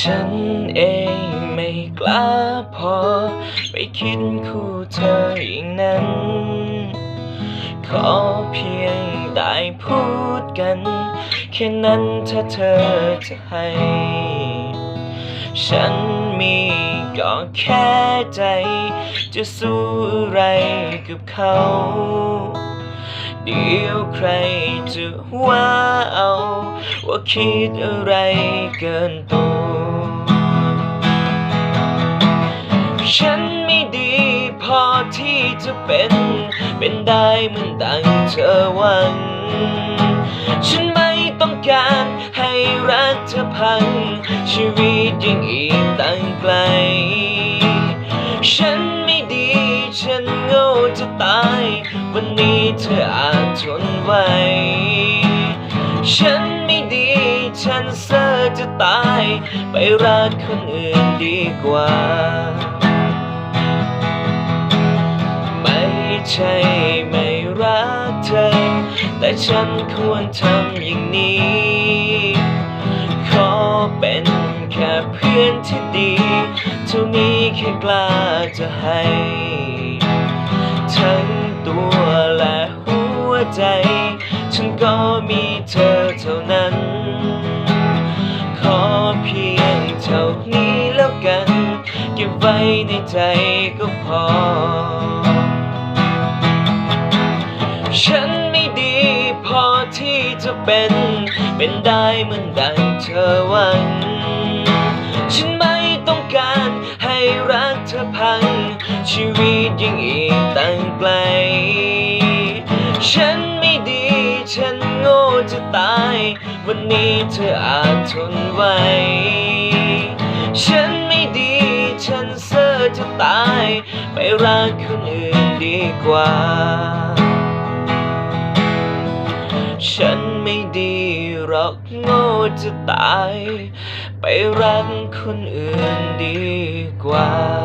ฉันเองไม่กล้าพอ ไปคิดคู่เธออย่างนั้น ขอเพียงได้พูดกัน แค่นั้นถ้าเธอจะให้ ฉันมีก็แค่ใจ จะสู้อะไรกับเขา เดี๋ยวใครจะว่าเอา ว่าคิดอะไรเกินตัว ฉันไม่ดีพอที่จะเป็น เป็นได้เหมือนดังเธอหวัง ฉันไม่ต้องการให้รักเธอพัง ชีวิตยังอีกตั้งไกล ฉัน จะตาย วันนี้เธออาจทนไหว ฉันไม่ดี ฉันเซ่อจะตาย ไปรักคนอื่นดีกว่า ไม่ใช่ไม่รักเธอ แต่ฉันควรทำอย่างนี้ ขอเป็นแค่เพื่อนที่ดี เท่านี้แค่กล้าจะให้ ตัวและหัวใจ ฉันก็มีเธอเท่านั้น ขอเพียงเท่านี้แล้วกัน เก็บไว้ในใจก็พอ ฉันไม่ดีพอที่จะเป็น เป็นได้เหมือนดังเธอหวัง ฉันไม่ต้องการให้รักเธอพัง ชีวิตยังอีกตั้งไกล ไม่ดี ฉันโง่จะตาย วันนี้เธออาจทนไหวฉันไม่ดี ฉันเซ่อจะตาย ไปรักคนอื่นดีกว่า ฉันไม่ดีหรอกโง่จะตาย ไปรักคนอื่นดีกว่า